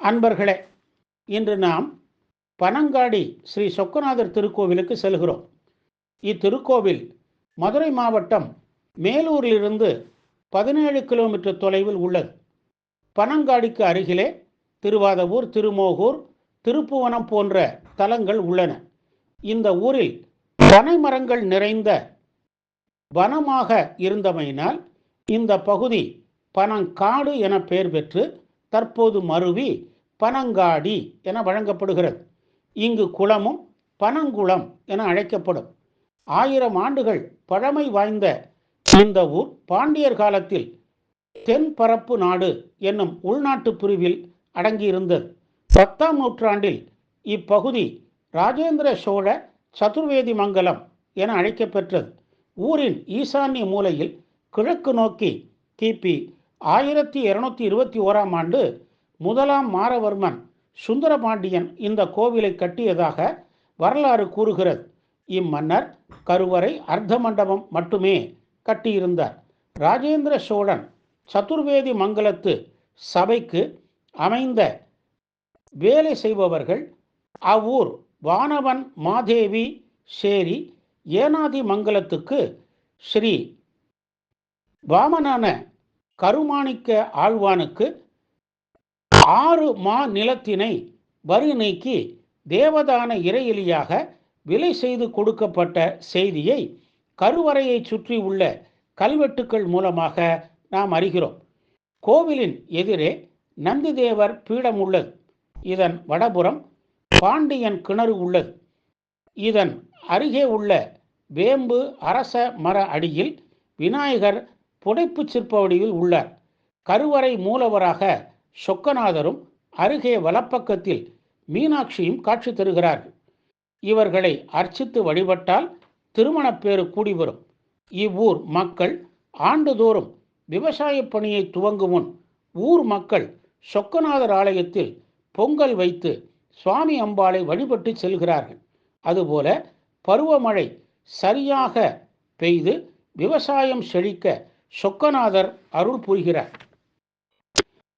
அன்பர்களே இன்று நாம் பனங்காடி ஸ்ரீ சொக்கநாதர் திருக்கோவிலுக்கு செல்கிறோம். இத்திருக்கோவில் மதுரை மாவட்டம் மேலூரிலிருந்து பதினேழு கிலோமீட்டர் தொலைவில் உள்ளது. பனங்காடிக்கு அருகிலே திருவாதவூர் திருமோகூர் திருப்புவனம் போன்ற தலங்கள் உள்ளன. இந்த ஊரில் பனை மரங்கள் நிறைந்த வனமாக இருந்தமையினால் இந்த பகுதி பனங்காடு என பெயர் பெற்று தற்போது மருவி பனங்காடி என வழங்கப்படுகிறது. இங்கு குளமும் பனங்குளம் என அழைக்கப்படும். ஆயிரம் ஆண்டுகள் பழமை வாய்ந்த இந்த ஊர் பாண்டியர் காலத்தில் தென்பரப்பு நாடு என்னும் உள்நாட்டு பிரிவில் அடங்கியிருந்தது. பத்தாம் நூற்றாண்டில் இப்பகுதி ராஜேந்திர சோழ சதுர்வேதி மங்கலம் என அழைக்கப்பெற்றது. ஊரின் ஈசான்ய மூலையில் கிழக்கு நோக்கி கிபி ஆயிரத்தி இருநூத்தி இருபத்தி ஓராம் ஆண்டு முதலாம் மாரவர்மன் சுந்தரபாண்டியன் இந்த கோவிலை கட்டியதாக வரலாறு கூறுகிறது. இம்மன்னர் கருவறை அர்த்த மண்டபம் மட்டுமே கட்டியிருந்தார். ராஜேந்திர சோழன் சதுர்வேதி மங்கலத்து சபைக்கு அமைந்த வேலை செய்பவர்கள் அவ்வூர் வானவன் மாதேவி சேரி ஏனாதி மங்கலத்துக்கு ஸ்ரீ வாமனான கருமாணிக்க ஆழ்வானுக்கு ஆறு மா நிலத்தினை வரி நீக்கி தேவதான இறையிலியாக விலை செய்து கொடுக்கப்பட்ட செய்தியை கருவறையை சுற்றி உள்ள கல்வெட்டுக்கள் மூலமாக நாம் அறிகிறோம். கோவிலின் எதிரே நந்திதேவர் பீடம் உள்ளது. இதன் வடபுறம் பாண்டியன் கிணறு உள்ளது. இதன் அருகே உள்ள வேம்பு அரச மர அடியில் விநாயகர் புடைப்பு சிற்ப வடிவில் உள்ளார் கருவறை மூலவராக சொக்கநாதரும் அருகே வலப்பக்கத்தில் மீனாட்சியும் காட்சி தருகிறார்கள் இவர்களை அர்ச்சித்து வழிபட்டால் திருமணப்பேறு கூடி வரும். இவ்வூர் மக்கள் ஆண்டுதோறும் விவசாய பணியை துவங்கும் முன் ஊர் மக்கள் சொக்கநாதர் ஆலயத்தில் பொங்கல் வைத்து சுவாமி அம்பாளை வழிபட்டு செல்கிறார்கள். அதுபோல பருவமழை சரியாக பெய்து விவசாயம் செழிக்க சொக்கநாதர் அருள் புரிகிறார்.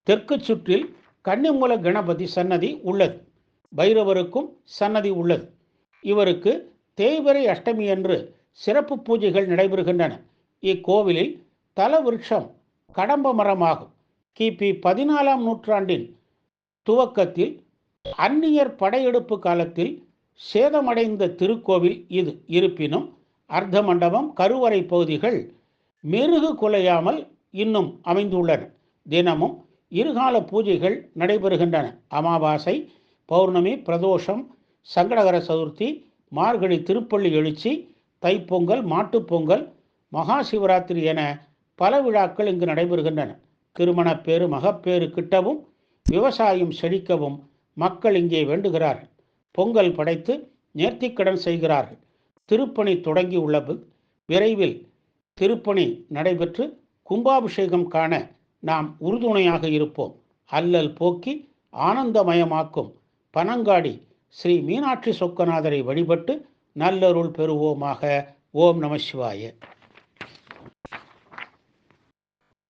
தெற்கு சுற்றில் கன்னிமூல கணபதி சன்னதி உள்ளது. பைரவருக்கும் சன்னதி உள்ளது. இவருக்கு தேய்பிரை அஷ்டமி அன்று சிறப்பு பூஜைகள் நடைபெறுகின்றன. இக்கோவிலில் தல விருட்சம் கடம்ப மரமாகும். கிபி பதினாலாம் நூற்றாண்டின் துவக்கத்தில் அந்நியர் படையெடுப்பு காலத்தில் சேதமடைந்த திருக்கோவில் இது. இருப்பினும் அர்த்த மண்டபம் கருவறை பகுதிகள் மெருகு குலையாமல் இன்னும் அமைந்துள்ளன தினமும் இருகால பூஜைகள் நடைபெறுகின்றன. அமாவாசை பௌர்ணமி பிரதோஷம் சங்கடகர சதுர்த்தி மார்கழி திருப்பள்ளி எழுச்சி தைப்பொங்கல் மாட்டுப்பொங்கல் மகா சிவராத்திரி என பல விழாக்கள் இங்கு நடைபெறுகின்றன. திருமணப்பேறு மகப்பேறு கிட்டவும் விவசாயம் செழிக்கவும் மக்கள் இங்கே வேண்டுகிறார்கள். பொங்கல் படைத்து நேர்த்திக்கடன் செய்கிறார்கள். திருப்பணி தொடங்கி உள்ளது விரைவில் திருப்பணி நடைபெற்று கும்பாபிஷேகம் காண நாம் உறுதுணையாக இருப்போம். அல்லல் போக்கி ஆனந்தமயமாக்கும் பனங்காடி ஸ்ரீ மீனாட்சி சொக்கநாதரை வழிபட்டு நல்லருள் பெறுவோமாக. ஓம் நம சிவாய.